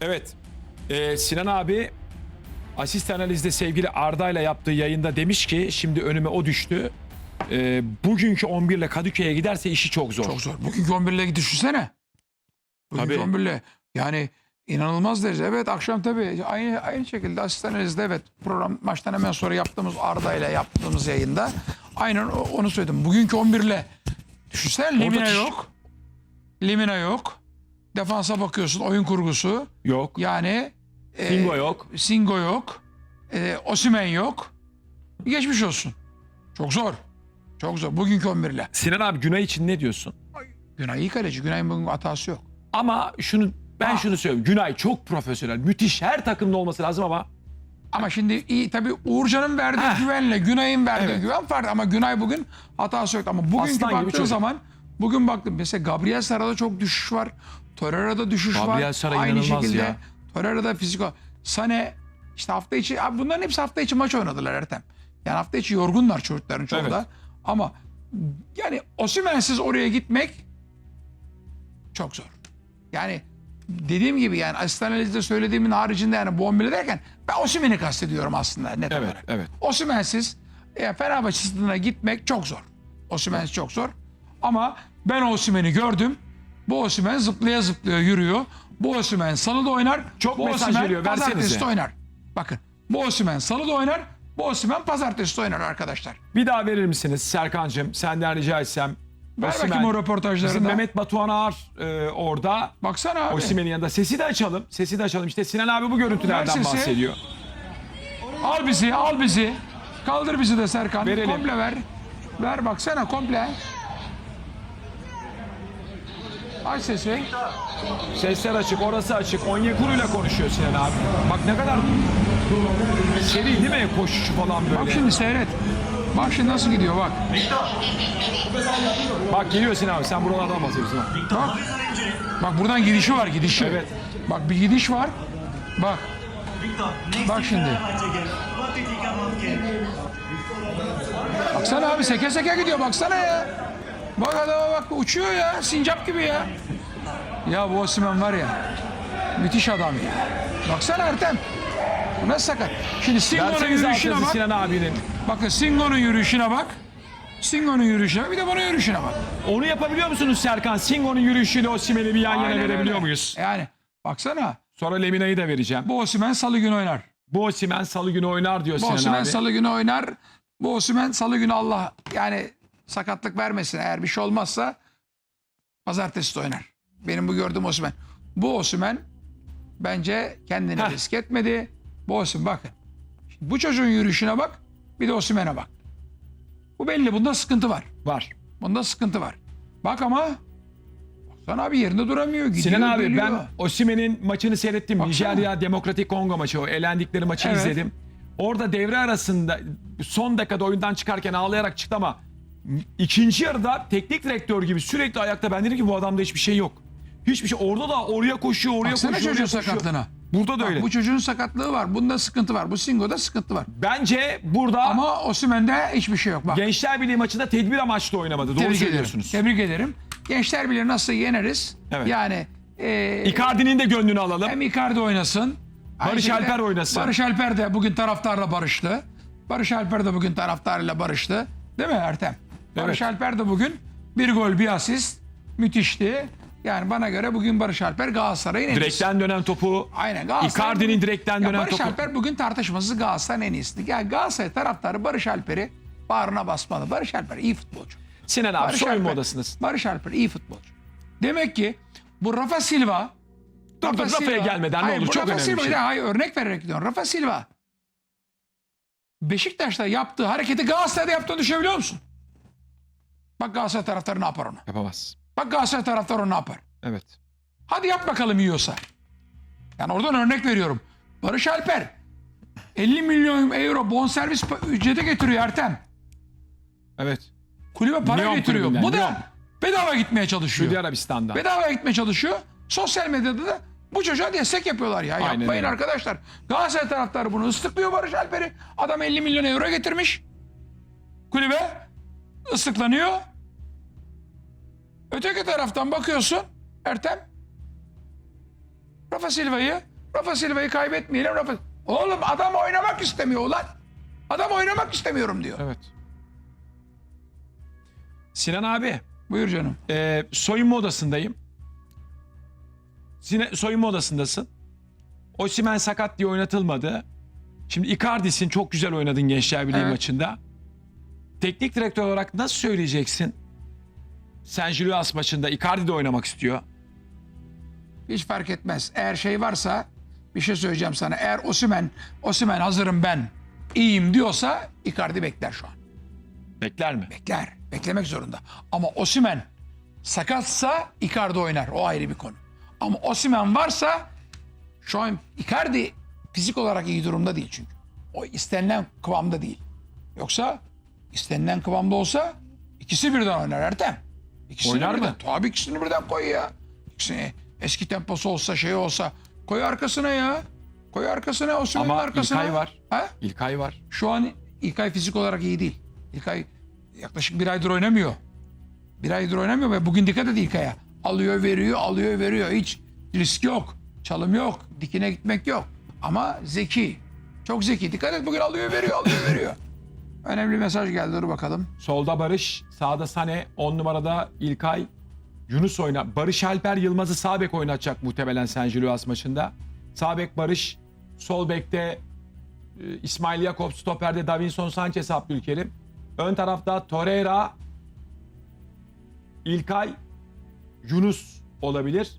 Evet. Ee, Sinan abi asist analizde sevgili Arda ile yaptığı yayında demiş ki şimdi önüme o düştü. Ee, bugünkü 11 ile Kadıköy'e giderse işi çok zor. Çok zor. Bugünkü 11'le git düşünsene. Bugünkü Tabii. 11'le. Yani inanılmaz derece. Evet akşam tabii aynı aynı şekilde asistan analizde evet program maçtan hemen sonra yaptığımız Arda ile yaptığımız yayında aynen onu söyledim. Bugünkü 11'le düşünsene Limina yok. Limina yok. Defansa bakıyorsun oyun kurgusu. Yok. Yani e, Singo yok. Singo yok. E, Osimen yok. Geçmiş olsun. Çok zor. Çok zor. Bugünkü 11'le. Sinan abi Günay için ne diyorsun? Günay iyi kaleci. Günay'ın bugün hatası yok. Ama şunu ben Ha. şunu söylüyorum. Günay çok profesyonel. Müthiş. Her takımda olması lazım ama Ama şimdi iyi tabii Uğurcan'ın verdiği güvenle Günay'ın verdiği Evet. güven farklı ama Günay bugün hatası yok ama bugünkü Aslan gibi baktığın çocuk. zaman bugün baktım mesela Gabriel Sara'da çok düşüş var. Torreira'da düşüş Gabriel var. Sara Aynı inanılmaz şekilde ya. Torreira'da fizik Sane işte hafta içi abi bunların hepsi hafta içi maç oynadılar Ertem. Yani hafta içi yorgunlar çocukların çoğu Evet. da. Ama yani Osimhen'siz oraya gitmek çok zor. Yani dediğim gibi yani asistan analizde söylediğimin haricinde yani 11'i derken ben Osimhen'i kastediyorum aslında net evet olarak. evet. Osimhen'siz e, Fenerbahçe stadına gitmek çok zor. Osimhen'siz çok zor. Ama ben Osimhen'i gördüm. Bu Osimhen zıplaya zıplaya yürüyor. Bu Osimhen salıda oynar. Çok bu mesaj Osimhen geliyor. Pazartesi de oynar. Bakın bu Osimhen salıda oynar. Bu Osimhen pazartesi de oynar arkadaşlar. Bir daha verir misiniz Serkan'cığım? Senden rica etsem. Ver Osimhen, bakayım o Bizim röportajları da. Mehmet Batuhan Ağar e, orada. Baksana abi. Osimhen'in yanında. Sesi de açalım. Sesi de açalım. İşte Sinan abi bu görüntülerden sesi. bahsediyor. Al bizi, al bizi. Kaldır bizi de Serkan. Verelim. Komple ver. Ver baksana komple. Aç sesi. Sesler açık, orası açık. Onyekuru'yla konuşuyor Sinan abi. Bak ne kadar seri değil mi koşuşu falan Bak böyle. şimdi seyret. Bak şimdi nasıl gidiyor bak. Bak geliyor Sinan abi. Sen buralardan bahsediyorsun. ha. Bak. Bak buradan gidişi var gidişi. Evet. Bak bir gidiş var. Bak. Bak şimdi. Baksana abi seke seke gidiyor baksana ya. Bak adama bak uçuyor ya sincap gibi ya. Ya bu Osimhen var ya. Müthiş adam ya. Baksana Ertem. Bu nasıl sakat? Şimdi Singo'nun Versenize yürüyüşüne bak. Sinan abinin. Bakın Singo'nun yürüyüşüne bak. Singo'nun yürüyüşüne bak. Bir de bunun yürüyüşüne bak. Onu yapabiliyor musunuz Serkan? Singo'nun yürüyüşüyle Osimhen'i bir yan yana Aynen verebiliyor öyle. muyuz? Yani baksana. Sonra Lemina'yı da vereceğim. Bu Osimhen salı günü oynar. Bu Osimhen salı günü oynar diyor Bu Sinan Osimhen abi. salı günü oynar. Bu Osimhen salı günü Allah yani sakatlık vermesin. Eğer bir şey olmazsa pazartesi de oynar. Benim bu gördüğüm Osimhen. Bu Osimhen bence kendini Heh. risk etmedi. Bu Osimhen bakın. Şimdi bu çocuğun yürüyüşüne bak. Bir de Osimhen'e bak. Bu belli. Bunda sıkıntı var. Var. Bunda sıkıntı var. Bak ama baksana abi yerinde duramıyor. Gidiyor, Sinan abi geliyor. ben Osimhen'in maçını seyrettim. Baksana. Nijerya Demokratik Kongo maçı o. Elendikleri maçı Evet. izledim. Orada devre arasında son dakikada oyundan çıkarken ağlayarak çıktı ama ikinci yarıda teknik direktör gibi sürekli ayakta ben dedim ki bu adamda hiçbir şey yok. Hiçbir şey. Orada da oraya koşuyor, oraya Baksana koşuyor. çocuğun oraya koşuyor. sakatlığına. Burada da Bak, öyle. bu çocuğun sakatlığı var. Bunda sıkıntı var. Bu Singo'da sıkıntı var. Bence burada Ama Osimhen'de hiçbir şey yok. Bak. Gençler Birliği maçında tedbir amaçlı oynamadı. Doğru Tebrik ederim. söylüyorsunuz. Tebrik ederim. Gençler Birliği nasıl yeneriz? Evet. Yani e, Icardi'nin de gönlünü alalım. hem Icardi oynasın. aynı Barış şekilde Alper oynasın. Barış Alper de bugün taraftarla barıştı. Barış Alper de bugün taraftarla barıştı. Değil mi Ertem? Barış. Alper de bugün bir gol bir asist. Müthişti. Yani bana göre bugün Barış Alper Galatasaray'ın en iyisi. Direkten dönen topu. Aynen Galatasaray. Icardi'nin direkten dönen Barış topu. Alper bugün tartışmasız Galatasaray'ın en iyisi. Yani Galatasaray taraftarı Barış Alper'i bağrına basmalı. Barış Alper iyi futbolcu. Sinan abi Barış soyunma Alper- odasınız. Barış Alper iyi futbolcu. Demek ki bu Rafa Silva Dur dur Rafa'ya gelmeden ne Hayır, olur bu çok Rafa önemli Silva, şey. Hayır örnek vererek diyorum. Rafa Silva Beşiktaş'ta yaptığı hareketi Galatasaray'da yaptığını düşünebiliyor musun? Bak Galatasaray taraftarı ne yapar onu? Yapamaz. Bak Galatasaray taraftarı onu ne yapar? Evet. Hadi yap bakalım yiyorsa. Yani oradan örnek veriyorum. Barış Alper 50 milyon euro bonservis ücreti getiriyor Ertem. Evet. Kulübe para Lyon getiriyor. Bu Lyon. da bedava gitmeye çalışıyor. Suudi Arabistan'da. Bedava gitmeye çalışıyor. Sosyal medyada da bu çocuğa destek yapıyorlar ya. Aynen Yapmayın öyle. arkadaşlar. Galatasaray taraftarı bunu ıslıklıyor Barış Alper'i. Adam 50 milyon euro getirmiş. Kulübe ıslıklanıyor. Öteki taraftan bakıyorsun Ertem. Rafa Silva'yı Rafa Silva'yı kaybetmeyelim. Rafa Oğlum adam oynamak istemiyor ulan. Adam oynamak istemiyorum diyor. Evet. Sinan abi, Buyur canım. e, soyunma odasındayım. Sine, soyunma odasındasın. Osimhen sakat diye oynatılmadı. Şimdi Icardi'sin çok güzel oynadın Gençler Birliği Evet. maçında. Teknik direktör olarak nasıl söyleyeceksin? Sen Julius maçında Icardi de oynamak istiyor. Hiç fark etmez. Eğer şey varsa bir şey söyleyeceğim sana. Eğer Osimen, Osimen hazırım ben, iyiyim diyorsa Icardi bekler şu an. Bekler mi? Bekler. Beklemek zorunda. Ama Osimen sakatsa Icardi oynar. O ayrı bir konu. Ama Osimen varsa şu an Icardi fizik olarak iyi durumda değil çünkü. O istenilen kıvamda değil. Yoksa istenilen kıvamda olsa ikisi birden oynar Ertem. İkisini Oynar birden. mı? Tabii ikisini birden koy ya. İkisini, eski temposu olsa şey olsa koy arkasına ya. Koy arkasına Osimhen'in Ama arkasına. İlkay var. Ha? İlkay var. Şu an İlkay fizik olarak iyi değil. İlkay yaklaşık bir aydır oynamıyor. Bir aydır oynamıyor ve bugün dikkat et İlkay'a. Alıyor veriyor, alıyor veriyor. Hiç risk yok. Çalım yok. Dikine gitmek yok. Ama zeki. Çok zeki. Dikkat et bugün alıyor veriyor, alıyor veriyor. Önemli mesaj geldi dur bakalım. Solda Barış, sağda Sane, 10 numarada İlkay, Yunus oyna. Barış Alper Yılmaz'ı sağ bek oynatacak muhtemelen San Julius maçında. Sağ bek Barış, sol bekte e, İsmail Yakup, stoperde Davinson Sanchez Abdülkerim. Ön tarafta Torreira, İlkay, Yunus olabilir.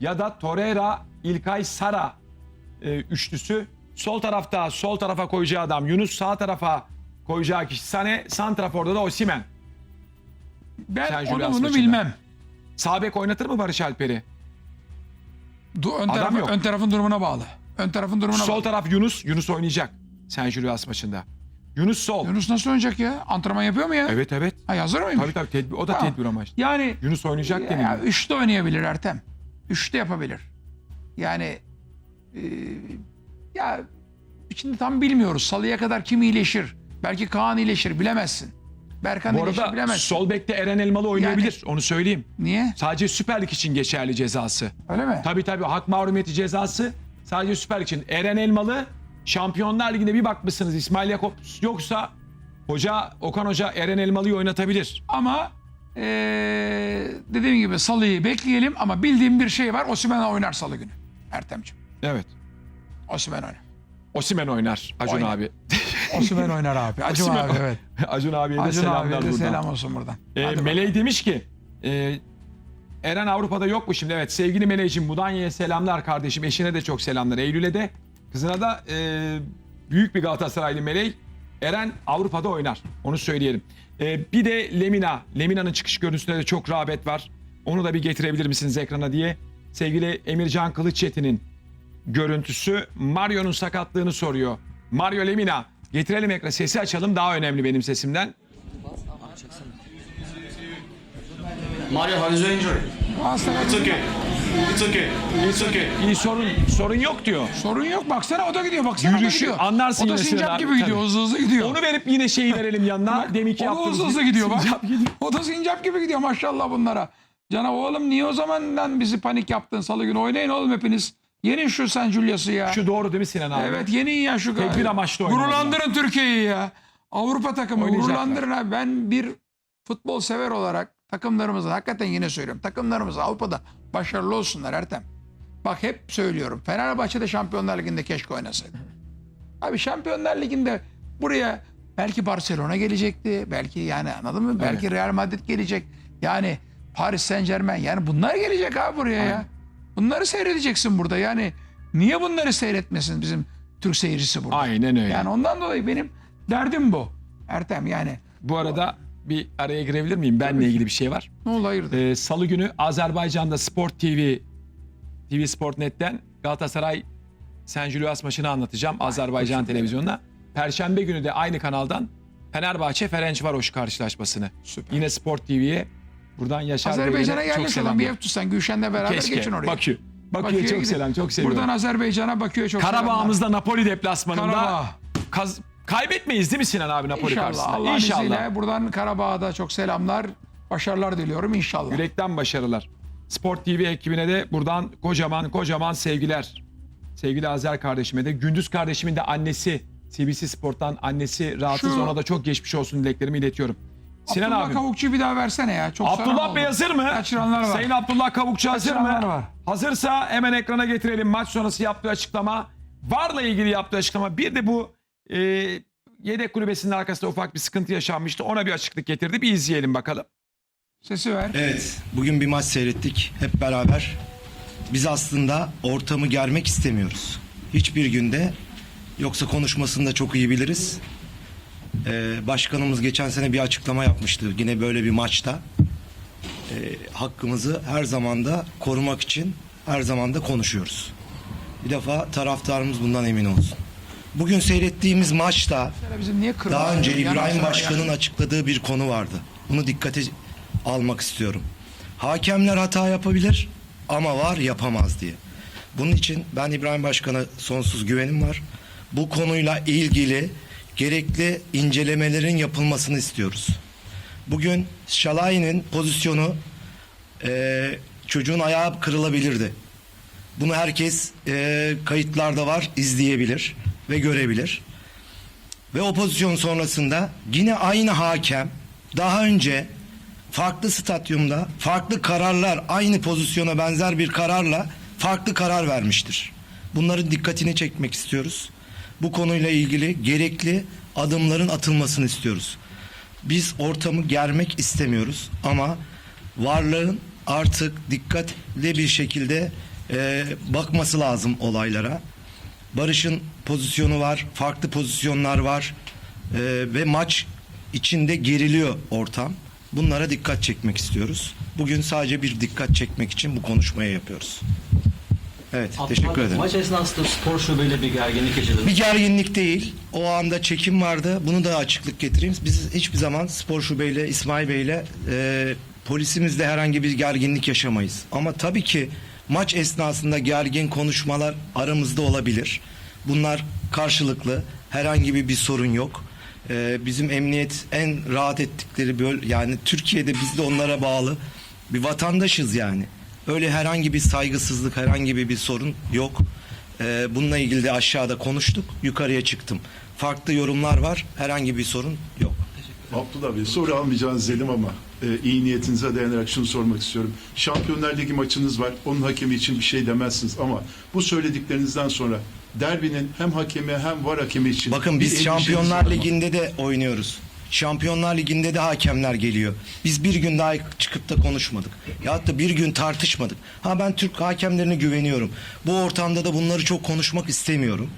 Ya da Torreira, İlkay, Sara e, üçlüsü. Sol tarafta sol tarafa koyacağı adam Yunus, sağ tarafa koyacağı kişi Sane, santraforda da Osimen. Ben Sen onu bunu maçında. bilmem. Sağ bek oynatır mı Barış Alper'i? Du- ön, Adam tarafın, yok. ön tarafın durumuna bağlı. Ön tarafın durumuna Sol bağlı. taraf Yunus. Yunus oynayacak. San Julius maçında. Yunus sol. Yunus nasıl oynayacak ya? Antrenman yapıyor mu ya? Evet evet. Ha, hazır mıymış? Tabii tabii tedbir, o da Tamam. tedbir amaçlı. Yani Yunus oynayacak Ya, deniliyor. üçte oynayabilir Ertem. Üçte yapabilir. Yani e, ya şimdi tam bilmiyoruz. Salıya kadar kim iyileşir? Belki Kaan iyileşir bilemezsin. Berkan Bu iyileşir arada bilemezsin. sol bekte Eren Elmalı oynayabilir. Onu söyleyeyim. Niye? Sadece Süper Lig için geçerli cezası. Öyle mi? Tabii tabii hak mahrumiyeti cezası sadece Süper Lig için. Eren Elmalı Şampiyonlar Ligi'nde bir bakmışsınız İsmail Yakup yoksa hoca Okan Hoca Eren Elmalı'yı oynatabilir. Ama e, dediğim gibi Salı'yı bekleyelim ama bildiğim bir şey var. Osimhen oynar Salı günü. Ertemciğim. Evet. Osimhen oynar. Osimen oynar Acun Oynar. abi. Osimhen oynar abi. Acun Osimhen- abi evet. Acun abiye de Acun selamlar abiye de buradan. selam olsun buradan. Ee, Hadi Meley demiş ki e, Eren Avrupa'da yok mu şimdi? Evet sevgili Meley'cim Mudanya'ya selamlar kardeşim. Eşine de çok selamlar. Eylül'e de kızına da e, büyük bir Galatasaraylı Meley. Eren Avrupa'da oynar. Onu söyleyelim. E, bir de Lemina. Lemina'nın çıkış görüntüsünde de çok rağbet var. Onu da bir getirebilir misiniz ekrana diye. Sevgili Emircan Kılıççetin'in görüntüsü Mario'nun sakatlığını soruyor. Mario Lemina. Getirelim ekran. Sesi açalım daha önemli benim sesimden. Mario, how is your injury? Galatasaray- It's okay. It's okay. It's okay. İyi sorun sorun yok diyor. Sorun yok baksana o da gidiyor baksana o da Yürüyüşü gidiyor. anlarsın O da yine sincap gibi gidiyor tabii. hızlı hızlı gidiyor. Onu verip yine şeyi verelim yanına. Deminki o da yaptığımız hızlı hızlı gibi. gidiyor bak. Sincap. O da sincap gibi gidiyor maşallah bunlara. Cana oğlum niye o zaman lan bizi panik yaptın salı günü oynayın oğlum hepiniz. Yenin şu San Julius'u ya. Şu doğru değil mi Sinan abi? evet yenin ya şu. Tedbir amaçlı oynadılar. Gururlandırın Türkiye'yi ya. Avrupa takımı Oynayacaklar. gururlandırın abi. Ben bir futbol sever olarak takımlarımızın hakikaten yine söylüyorum. Takımlarımız Avrupa'da başarılı olsunlar Ertem. Bak hep söylüyorum. Fenerbahçe'de Şampiyonlar Ligi'nde keşke oynasaydı. Abi Şampiyonlar Ligi'nde buraya belki Barcelona gelecekti. Belki yani anladın mı? Belki Real Madrid gelecek. Yani Paris Saint Germain. Yani bunlar gelecek abi buraya ya. Bunları seyredeceksin burada. Yani niye bunları seyretmesin bizim Türk seyircisi burada? Aynen öyle. Yani ondan dolayı benim derdim bu. Ertem yani Bu arada bir araya girebilir miyim? Benle ilgili bir şey var. ne oldu hayırdır? Ee, Salı günü Azerbaycan'da Sport TV TV Sport Net'ten Galatasaray San Julius maçını anlatacağım Azerbaycan televizyonuna. Perşembe günü de aynı kanaldan Fenerbahçe Ferencvaroş karşılaşmasını. Süper. Yine Sport TV'ye buradan Yaşar Azerbaycan'a Bey'e çok yerleşelim bir ev tutsan Gülşen'le beraber geçin Keşke. oraya. Bakü. Bakü'ye Bakü'ye çok gidin. selam. Çok seviyorum. Buradan Azerbaycan'a Bakü'ye çok Karabağ'ımızda Napoli deplasmanında Karabağ. kaz- kaybetmeyiz değil mi Sinan abi Napoli İnşallah. karşısında? Allah'ın İnşallah. izniyle buradan Karabağ'a da çok selamlar. Başarılar diliyorum inşallah. Yürekten başarılar. Sport TV ekibine de buradan kocaman kocaman sevgiler. Sevgili Azer kardeşime de. Gündüz kardeşimin de annesi. CBC Sport'tan annesi rahatsız. Şu- Ona da çok geçmiş olsun dileklerimi iletiyorum. Sinan Abdullah abi. Kavukçu'yu bir daha versene ya. Çok Abdullah. Bey hazır mı? Kaçıranlar var. Sayın Abdullah Kavukçu hazır mı? Var. Hazırsa hemen ekrana getirelim maç sonrası yaptığı açıklama. Varla ilgili yaptığı açıklama. Bir de bu e, yedek kulübesinin arkasında ufak bir sıkıntı yaşanmıştı. Ona bir açıklık getirdi. Bir izleyelim bakalım. Sesi ver. Evet, bugün bir maç seyrettik hep beraber. Biz aslında ortamı germek istemiyoruz. Hiçbir günde yoksa konuşmasını da çok iyi biliriz. Ee, başkanımız geçen sene bir açıklama yapmıştı yine böyle bir maçta. Ee, hakkımızı her zaman da korumak için her zaman da konuşuyoruz. Bir defa taraftarımız bundan emin olsun. Bugün seyrettiğimiz maçta daha önce İbrahim Başkan'ın açıkladığı bir konu vardı. Bunu dikkate almak istiyorum. Hakemler hata yapabilir ama var yapamaz diye. Bunun için ben İbrahim Başkan'a sonsuz güvenim var. Bu konuyla ilgili gerekli incelemelerin yapılmasını istiyoruz. Bugün Şalay'ın pozisyonu eee, çocuğun ayağı kırılabilirdi. Bunu herkes eee, kayıtlarda var, izleyebilir ve görebilir. Ve o pozisyon sonrasında yine aynı hakem daha önce farklı stadyumda farklı kararlar aynı pozisyona benzer bir kararla farklı karar vermiştir. Bunların dikkatini çekmek istiyoruz. Bu konuyla ilgili gerekli adımların atılmasını istiyoruz. Biz ortamı germek istemiyoruz ama varlığın artık dikkatli bir şekilde eee, bakması lazım olaylara. Barış'ın pozisyonu var, farklı pozisyonlar var Ee, ve maç içinde geriliyor ortam. Bunlara dikkat çekmek istiyoruz. Bugün sadece bir dikkat çekmek için bu konuşmayı yapıyoruz. Evet, teşekkür ederim. Maç esnasında spor şubeyle bir gerginlik yaşadınız. Bir gerginlik değil. O anda çekim vardı. Bunu da açıklık getireyim. Biz hiçbir zaman Spor Şubeyle, İsmail Bey'le e, polisimizle herhangi bir gerginlik yaşamayız. Ama tabii ki maç esnasında gergin konuşmalar aramızda olabilir. Bunlar karşılıklı. Herhangi bir, bir sorun yok. E, bizim emniyet en rahat ettikleri böl yani Türkiye'de biz de onlara bağlı bir vatandaşız yani. Öyle herhangi bir saygısızlık, herhangi bir, bir sorun yok. Ee, bununla ilgili de aşağıda konuştuk. Yukarıya çıktım. Farklı yorumlar var. Herhangi bir sorun yok. Abdullah Bey soru almayacağınız Zelim ama e, iyi niyetinize dayanarak şunu sormak istiyorum. Şampiyonlar Ligi maçınız var. Onun hakemi için bir şey demezsiniz ama bu söylediklerinizden sonra derbinin hem hakemi hem var hakemi için Bakın bir biz endişeniz var Şampiyonlar mı? Ligi'nde de oynuyoruz. Şampiyonlar Ligi'nde de hakemler geliyor. Biz bir gün daha çıkıp da konuşmadık. Ya da bir gün tartışmadık. Ha ben Türk hakemlerine güveniyorum. Bu ortamda da bunları çok konuşmak istemiyorum.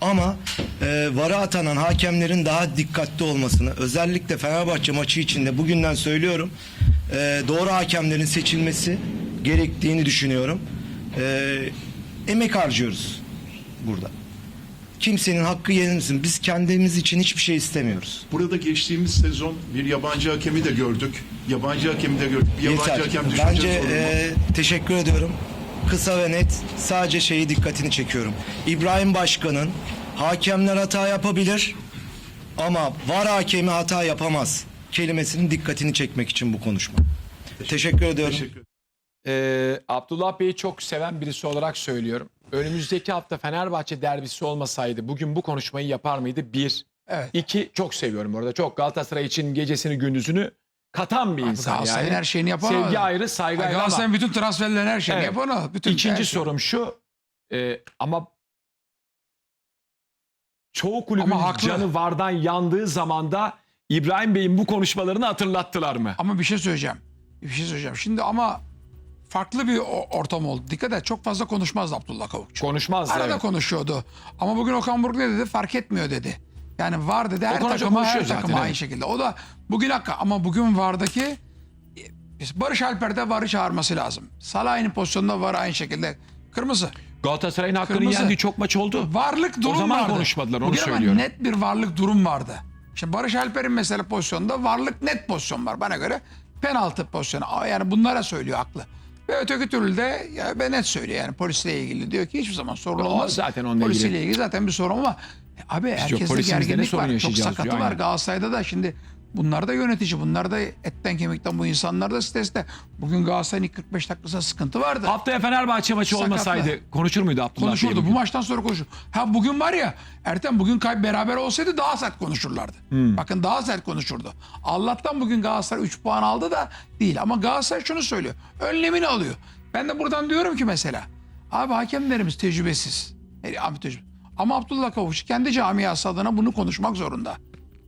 Ama e, vara atanan hakemlerin daha dikkatli olmasını özellikle Fenerbahçe maçı içinde bugünden söylüyorum. e, doğru hakemlerin seçilmesi gerektiğini düşünüyorum. E, emek harcıyoruz burada. Kimsenin hakkı yenilmesin. Biz kendimiz için hiçbir şey istemiyoruz. Burada geçtiğimiz sezon bir yabancı hakemi de gördük. Yabancı hakemi de gördük. Bir yabancı Yeter. hakem düşünce Bence mu? e, teşekkür ediyorum. Kısa ve net sadece şeyi dikkatini çekiyorum. İbrahim Başkan'ın hakemler hata yapabilir ama var hakemi hata yapamaz kelimesinin dikkatini çekmek için bu konuşma. Teşekkür ediyorum. Teşekkür Ee, Abdullah Bey'i çok seven birisi olarak söylüyorum. Önümüzdeki hafta Fenerbahçe derbisi olmasaydı bugün bu konuşmayı yapar mıydı? Bir. Evet. İki, çok seviyorum orada. Çok Galatasaray için gecesini gündüzünü katan bir insan Galatasaray'ın yani. her şeyini yapar o. Sevgi ayrı, saygı ayrı ama Galatasaray'ın bütün transferlerin her şeyini Evet. yapar o. Bütün her ikinci şey. sorum şu. e, ama çoğu kulübün Ama haklı. canı vardan yandığı zamanda İbrahim Bey'in bu konuşmalarını hatırlattılar mı? Ama bir şey söyleyeceğim. Bir şey söyleyeceğim. Şimdi ama farklı bir o- ortam oldu. Dikkat et çok fazla konuşmazdı Abdullah Kavukçu. Konuşmaz. Arada evet. konuşuyordu. Ama bugün Okan Buruk ne dedi? Fark etmiyor dedi. Yani var dedi her Okan takıma her zaten, takıma aynı evet. şekilde. O da bugün hakka ama bugün vardaki e, Barış Alper'de varı çağırması lazım. Salah'ın pozisyonunda var aynı şekilde. Kırmızı. Galatasaray'ın hakkını Kırmızı. yendiği çok maç oldu. Varlık durum zaman vardı. konuşmadılar, onu Bugün söylüyorum. net bir varlık durum vardı. Şimdi Barış Alper'in mesela pozisyonunda varlık net pozisyon var. Bana göre penaltı pozisyonu. Yani bunlara söylüyor haklı. Ve öteki türlü de ya ben net söylüyor yani polisle ilgili diyor ki hiçbir zaman sorun O olmaz. zaten onunla Polisiyle ilgili. ilgili zaten bir sorun ama e, abi herkeste gerginlik var. Çok sakatı diyor, var aynen. Galatasaray'da da şimdi Bunlar da yönetici. Bunlar da etten kemikten bu insanlar da stresde. Bugün Galatasaray'ın ilk 45 dakikasında sıkıntı vardı. Haftaya Fenerbahçe maçı Sakatlar. olmasaydı konuşur muydu Abdullah Bey Konuşurdu. Bu bugün? maçtan sonra konuşur. Ha bugün var ya Ertem bugün kayıp beraber olsaydı daha sert konuşurlardı. Bakın daha sert konuşurdu. Allah'tan bugün Galatasaray 3 puan aldı da değil. Ama Galatasaray şunu söylüyor. Önlemini alıyor. Ben de buradan diyorum ki mesela. Abi hakemlerimiz tecrübesiz. Yani, tecrübe- Ama Abdullah Kavuş kendi camiası adına bunu konuşmak zorunda.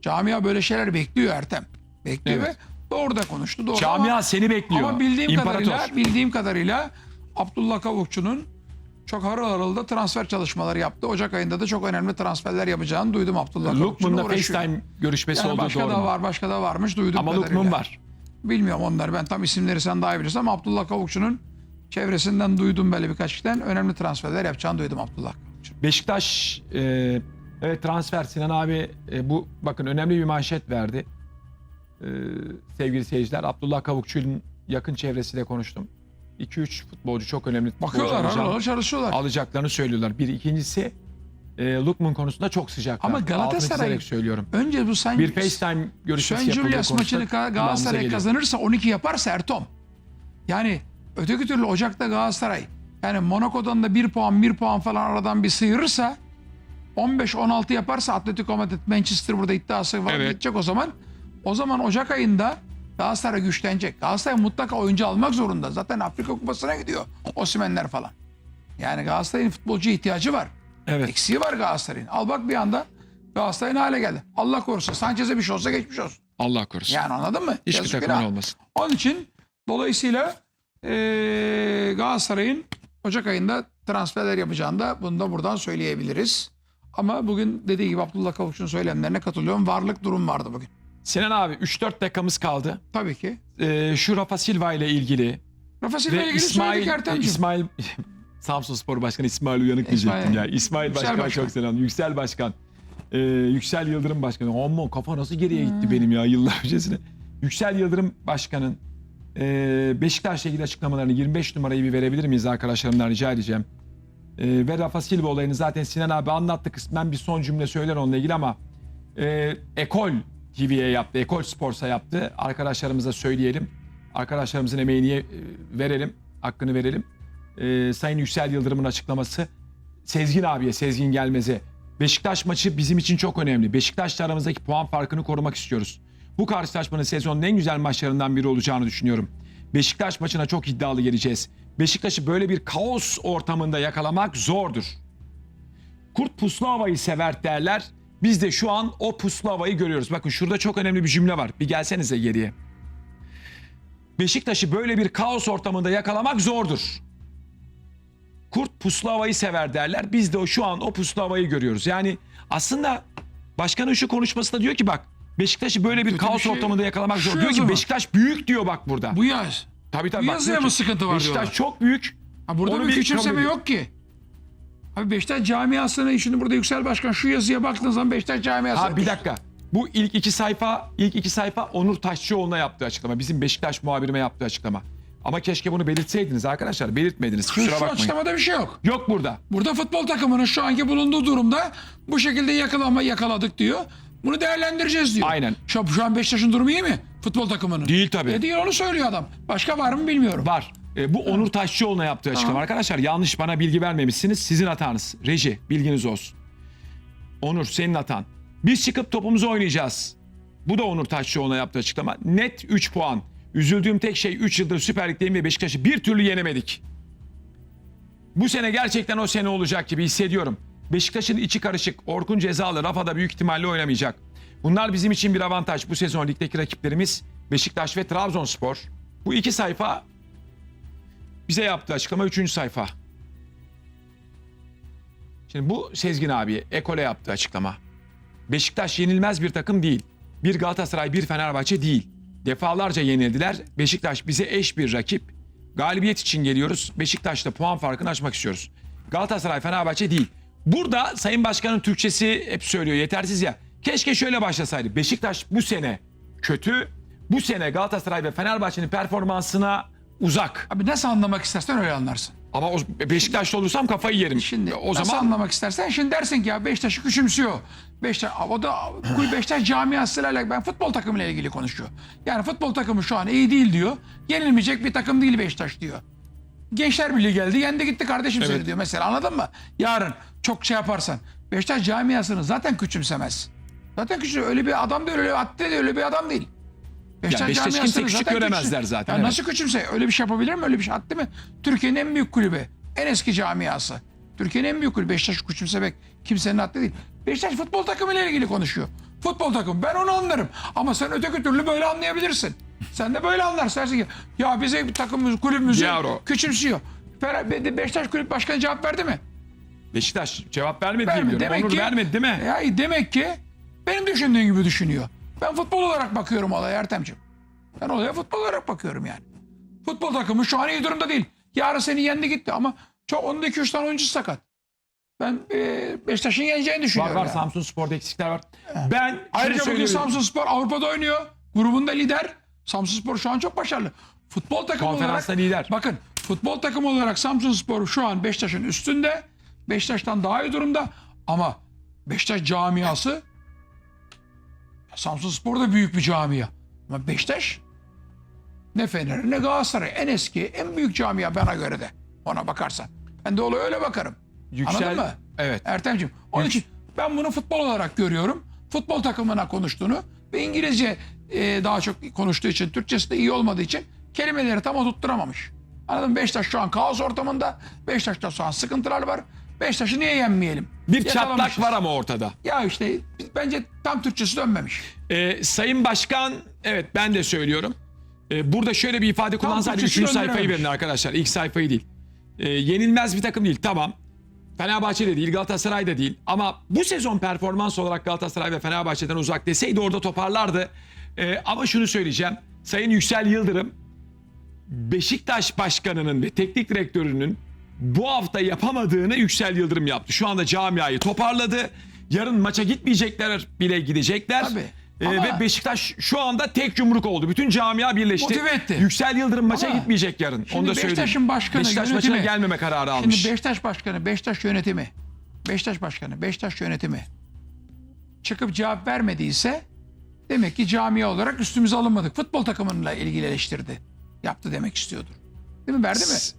Camia böyle şeyler bekliyor Ertem. Bekliyor Evet. ve doğru da konuştu. Doğru Camia ama- seni bekliyor. Ama bildiğim İmparator. kadarıyla bildiğim kadarıyla Abdullah Kavukçu'nun çok harıl harıl da transfer çalışmaları yaptı. Ocak ayında da çok önemli transferler yapacağını duydum Abdullah Kavukçu'nun Lukman'la. FaceTime görüşmesi Yani olduğu başka doğru da mu? var, başka da varmış duydum Ama kadarıyla. Lukman var. Bilmiyorum onları ben tam isimleri sen daha iyi bilirsin ama Abdullah Kavukçu'nun çevresinden duydum böyle birkaç kişiden önemli transferler yapacağını duydum Abdullah Kavukçu'nun. Beşiktaş e, evet transfer Sinan abi e, bu bakın önemli bir manşet verdi. E, sevgili seyirciler Abdullah Kavukçu'nun yakın çevresiyle konuştum. 2-3 futbolcu çok önemli futbolcu Bakıyorlar, alacağını- harıl harıl çalışıyorlar. alacaklarını söylüyorlar. Bir ikincisi e, Lukman konusunda çok sıcaklar. Ama Galatasaray- söylüyorum. Önce bu sen Bir FaceTime görüşmesi Sen yapıldığı Julius konusunda maçını Ga- kulağımıza Galatasaray geliyor. kazanırsa 12 yaparsa Ertom. Yani öteki türlü Ocak'ta Galatasaray yani Monaco'dan da 1 puan 1 puan falan aradan bir sıyırırsa 15-16 yaparsa Atletico Madrid Manchester burada iddiası var Evet. gidecek o zaman. O zaman Ocak ayında Galatasaray güçlenecek. Galatasaray mutlaka oyuncu almak zorunda. Zaten Afrika Kupası'na gidiyor. Osimhenler falan. Yani Galatasaray'ın futbolcu ihtiyacı var. Evet. Eksiği var Galatasaray'ın. Al bak bir anda Galatasaray'ın hale geldi. Allah korusun. Sanchez'e bir şey olsa geçmiş olsun. Allah korusun. Yani anladın mı? Hiçbir Yazık takımın günah. olmasın. Onun için dolayısıyla eee, Galatasaray'ın Ocak ayında transferler yapacağını da bunu da buradan söyleyebiliriz. Ama bugün dediği gibi Abdullah Kavukçu'nun söylemlerine katılıyorum. Varlık durum vardı bugün. Sinan abi 3-4 dakikamız kaldı. Tabii ki. E, şu Rafa Silva ile ilgili Rafa Silva ile ilgili İsmail, söyledik. İsmail Samsun Spor Başkanı İsmail Uyanık İsmail- diyecektim ya. İsmail Yüksel Başkan, Başkan. çok selam. Yüksel Başkan. Ee, Yüksel Yıldırım Başkanı. Aman kafa nasıl geriye gitti benim ya yıllar öncesine. Yüksel Yıldırım Başkan'ın e, Beşiktaş'la ilgili açıklamalarını 25 numarayı bir verebilir miyiz arkadaşlarımdan rica edeceğim. E, ve Rafa Silva olayını zaten Sinan abi anlattı kısmen bir son cümle söyler onunla ilgili ama e, Ekol TV'ye yaptı, Ekol Sports'a yaptı. Arkadaşlarımıza söyleyelim. Arkadaşlarımızın emeğini e, verelim, hakkını verelim. E, Sayın Yüksel Yıldırım'ın açıklaması Sezgin abiye, Sezgin Gelmez'e. Beşiktaş maçı bizim için çok önemli. Beşiktaş'la aramızdaki puan farkını korumak istiyoruz. Bu karşılaşmanın sezonun en güzel maçlarından biri olacağını düşünüyorum. Beşiktaş maçına çok iddialı geleceğiz. Beşiktaş'ı böyle bir kaos ortamında yakalamak zordur. Kurt puslu havayı sever derler. Biz de şu an o puslu havayı görüyoruz. Bakın şurada çok önemli bir cümle var. Bir gelsenize geriye. Beşiktaş'ı böyle bir kaos ortamında yakalamak zordur. Kurt puslu havayı sever derler. Biz de o şu an o puslu havayı görüyoruz. Yani aslında başkanın şu konuşmasında diyor ki bak Beşiktaş'ı böyle bir Kötü bir kaos şey- ortamında yakalamak Şu zor. Diyor yazı ki mı? Beşiktaş büyük diyor bak burada. Bu yaz. tabii tabii. bu bak yazıya diyor mı ki, sıkıntı var Beşiktaş diyorlar. çok büyük. Ha burada Onu bir bir küçümseme yok ki. Abi Beşiktaş camiasını şimdi burada Yüksel Başkan şu yazıya baktığın zaman Beşiktaş camiası. Ha bir dakika. Bu ilk iki sayfa, ilk iki sayfa Onur Taşçıoğlu'na yaptığı açıklama. Bizim Beşiktaş muhabirime yaptığı açıklama. Ama keşke bunu belirtseydiniz arkadaşlar. Belirtmediniz. Kusura şu bakmayın. açıklamada bir şey yok. Yok burada. Burada futbol takımının şu anki bulunduğu durumda bu şekilde yakalama yakaladık diyor. Bunu değerlendireceğiz diyor. Aynen. Şu, şu an Beşiktaş'ın durumu iyi mi? Futbol takımının. Değil tabii. E değil onu söylüyor adam. Başka var mı bilmiyorum. Var. E, bu Onur Taşçıoğlu'na yaptığı açıklama. Tamam. Arkadaşlar yanlış bana bilgi vermemişsiniz. Sizin hatanız. Reji bilginiz olsun. Onur senin hatan. Biz çıkıp topumuzu oynayacağız. Bu da Onur Taşçıoğlu'na yaptığı açıklama. Net 3 puan. Üzüldüğüm tek şey 3 yıldır Süper Lig'deyim ve Beşiktaş'ı bir türlü yenemedik. Bu sene gerçekten o sene olacak gibi hissediyorum. Beşiktaş'ın içi karışık. Orkun cezalı. Rafa da büyük ihtimalle oynamayacak. Bunlar bizim için bir avantaj. Bu sezon ligdeki rakiplerimiz Beşiktaş ve Trabzonspor. Bu iki sayfa bize yaptığı açıklama üçüncü sayfa. Şimdi bu Sezgin abi Ekole yaptığı açıklama. Beşiktaş yenilmez bir takım değil. Bir Galatasaray bir Fenerbahçe değil. Defalarca yenildiler. Beşiktaş bize eş bir rakip. Galibiyet için geliyoruz. Beşiktaş'ta puan farkını açmak istiyoruz. Galatasaray Fenerbahçe değil. Burada Sayın Başkan'ın Türkçesi hep söylüyor yetersiz ya. Keşke şöyle başlasaydı. Beşiktaş bu sene kötü. Bu sene Galatasaray ve Fenerbahçe'nin performansına uzak. Abi nasıl anlamak istersen öyle anlarsın. Ama o Beşiktaşlı olursam kafayı yerim. Şimdi o nasıl zaman anlamak istersen şimdi dersin ki ya Beşiktaş'ı küçümsüyor. Beşiktaş, o da Beşiktaş camiasıyla alakalı ben futbol takımıyla ilgili konuşuyor. Yani futbol takımı şu an iyi değil diyor. Yenilmeyecek bir takım değil Beşiktaş diyor. Gençler Birliği geldi yendi gitti kardeşim seni diyor mesela anladın mı? Yarın çok şey yaparsan Beşiktaş camiasını zaten küçümsemez. Zaten küçük öyle bir adam değil öyle bir atlet değil öyle bir adam değil. Beşiktaş Beşiktaş'ı camiasını kimse küçük zaten göremezler küçük- zaten, Ya evet. Nasıl küçümse? Öyle bir şey yapabilir mi? Öyle bir şey attı mı? Türkiye'nin en büyük kulübü. En eski camiası. Türkiye'nin en büyük kulübü. Beşiktaş küçümsemek kimsenin haddi değil. Beşiktaş futbol takımıyla ilgili konuşuyor. Futbol takımı. Ben onu anlarım. Ama sen öteki türlü böyle anlayabilirsin. Sen de böyle anlarsın. Dersin ki ya bize bir takımımız, kulübümüzü Yavru. küçümsüyor. Beşiktaş kulüp başkanı cevap verdi mi? Beşiktaş cevap vermedi diye biliyorum. Onur vermedi değil mi? Ya demek ki benim düşündüğüm gibi düşünüyor. Ben futbol olarak bakıyorum olaya Ertem'ciğim. Ben olaya futbol olarak bakıyorum yani. Futbol takımı şu an iyi durumda değil. Yarın seni yendi gitti ama çok onun da 2-3 tane oyuncu sakat. Ben e, Beşiktaş'ın yeneceğini Var düşünüyorum. var yani. Samsun Spor'da eksikler var. Ben Ayrıca bugün. Samsun Spor Avrupa'da oynuyor. Grubunda lider. Samsun Spor şu an çok başarılı. Futbol takımı Konferansta olarak lider. bakın futbol takımı olarak Samsun Spor şu an Beşiktaş'ın üstünde. Beşiktaş'tan daha iyi durumda ama Beşiktaş camiası Samsun Spor da büyük bir camia. Ama Beşiktaş ne Fener ne Galatasaray en eski en büyük camia bana göre de ona bakarsan. Ben de olaya öyle bakarım. Yüksel- Anladın mı? Evet. Ertemciğim. Onun için ben bunu futbol olarak görüyorum. Futbol takımına konuştuğunu ve İngilizce e, daha çok konuştuğu için, Türkçesi de iyi olmadığı için kelimeleri tam oturtturamamış. Anladın mı? Beşiktaş şu an kaos ortamında. Beşiktaş'ta şu an sıkıntılar var. Beşiktaş'ı niye yenmeyelim? Bir çatlak var ama ortada. Ya işte bence tam Türkçesi dönmemiş. Ee, Sayın Başkan, evet ben de söylüyorum. Ee, burada şöyle bir ifade kullansaydı Türkçesini üçüncü sayfayı gönderememiş. verin arkadaşlar. İlk sayfayı değil. Ee, yenilmez bir takım değil tamam. Fenerbahçe de değil, Galatasaray da değil. Ama bu sezon performans olarak Galatasaray ve Fenerbahçe'den uzak deseydi orada toparlardı. Ee, ama şunu söyleyeceğim. Sayın Yüksel Yıldırım, Beşiktaş Başkanı'nın ve teknik direktörünün bu hafta yapamadığını Yüksel Yıldırım yaptı. Şu anda camiayı toparladı. Yarın maça gitmeyecekler bile gidecekler. Tabii. Ee, Ama- ve Beşiktaş şu anda tek yumruk oldu. Bütün camia birleşti. Motive etti. Yüksel Yıldırım maça Ama gitmeyecek yarın. Onu şimdi da söyleyeyim. Beşiktaş'ın başkanı, Beşiktaş maçına yönetimi- gelmeme kararı almış. Şimdi Beşiktaş Başkanı, Beşiktaş yönetimi, Beşiktaş Başkanı, Beşiktaş yönetimi çıkıp cevap vermediyse demek ki camia olarak üstümüze alınmadık. Futbol takımıyla ilgili eleştirdi. Yaptı demek istiyordur. Değil mi? Verdi mi? S-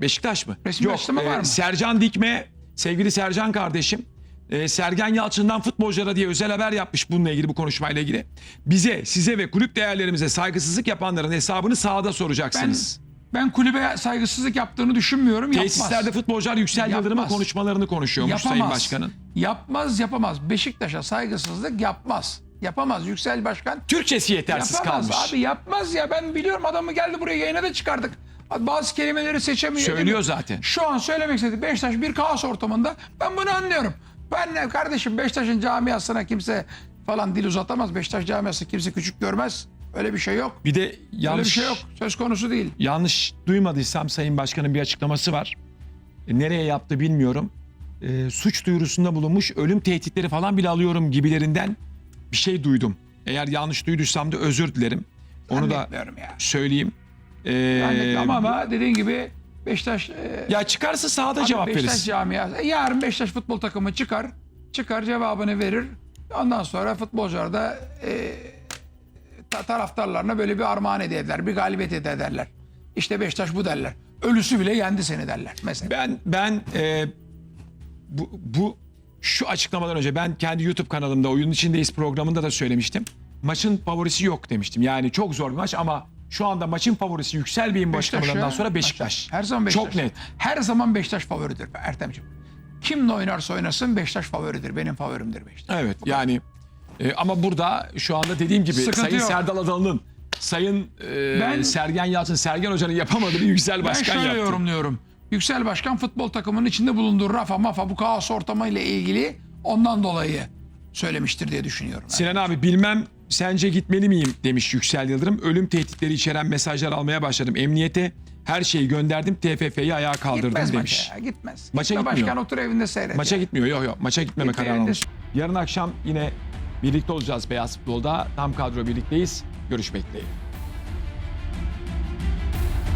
Beşiktaş mı? Resmi Yok. açıklama var e, mı? Sercan Dikme, sevgili Sercan kardeşim. e, Sergen Yalçın'dan futbolculara diye özel haber yapmış bununla ilgili bu konuşmayla ilgili. Bize, size ve kulüp değerlerimize saygısızlık yapanların hesabını sahada Ben, soracaksınız. ben kulübe saygısızlık yaptığını düşünmüyorum. Yapmaz. Tesislerde futbolcular Yüksel Yıldırım'ın Yapmaz. konuşmalarını konuşuyormuş yapamaz. Sayın Başkan'ın. Yapmaz yapamaz. Beşiktaş'a saygısızlık yapmaz. Yapamaz Yüksel Başkan. Türkçesi yetersiz Yapamaz kalmış. abi yapmaz ya. Ben biliyorum adamı geldi buraya yayına da çıkardık. Bazı kelimeleri seçemiyor. Söylüyor zaten. Şu an söylemek istedi. Beşiktaş bir kaos ortamında. Ben bunu anlıyorum. Ben ne kardeşim Beşiktaş'ın camiasına kimse falan dil uzatamaz. Beşiktaş camiası kimse küçük görmez. Öyle bir şey yok. Bir de Öyle bir yanlış şey yok. Söz konusu değil. yanlış duymadıysam Sayın Başkan'ın bir açıklaması var. E, nereye yaptı bilmiyorum. E, suç duyurusunda bulunmuş ölüm tehditleri falan bile alıyorum gibilerinden bir şey duydum. Eğer yanlış duyduysam da özür dilerim. Onu da söyleyeyim. E, Yani ama, ama dediğin gibi Beşiktaş e, ya çıkarsa sahada Abi cevap Beşiktaş veririz. camiası. E, Yarın Beşiktaş futbol takımı çıkar. Çıkar cevabını verir. Ondan sonra futbolcular da e, ta- taraftarlarına böyle bir armağan hediye ederler. Bir galibiyet hediye ederler. İşte Beşiktaş bu derler. Ölüsü bile yendi seni derler mesela. Ben ben e, bu, bu şu açıklamadan önce ben kendi YouTube kanalımda Oyunun İçindeyiz programında da söylemiştim. Maçın favorisi yok demiştim. Yani çok zor bir maç ama şu anda maçın favorisi Yüksel Bey'in ya. sonra Beşiktaş. Her zaman Beşiktaş. Çok net. Her zaman Beşiktaş favoridir Ertemciğim. Kimle oynarsa oynasın Beşiktaş favoridir. Benim favorimdir Beşiktaş. Evet yani e, ama burada şu anda dediğim gibi Sıkıntı Sayın yok. Serdal Adalı'nın Sayın e, Ben- Sergen Yalçın, Sergen Hoca'nın yapamadığını Yüksel Ben Başkan şöyle yaptı. yorumluyorum. Yüksel Başkan futbol takımının içinde bulunduğu rafa mafa bu kaos ortamıyla ilgili ondan dolayı söylemiştir diye düşünüyorum. Sinan abi bilmem sence gitmeli miyim demiş Yüksel Yıldırım. Ölüm tehditleri içeren mesajlar almaya başladım. Emniyete her şeyi gönderdim. TFF'yi ayağa kaldırdım Gitmez demiş. maça ya, gitmez. Maça gitmiyor. Başkan otur evinde seyret. Maça ya. gitmiyor. Yok yok maça gitmeme Git kararı almış. Yarın akşam yine birlikte olacağız Beyaz Futbol'da. Tam kadro birlikteyiz. Görüşmek dileğiyle.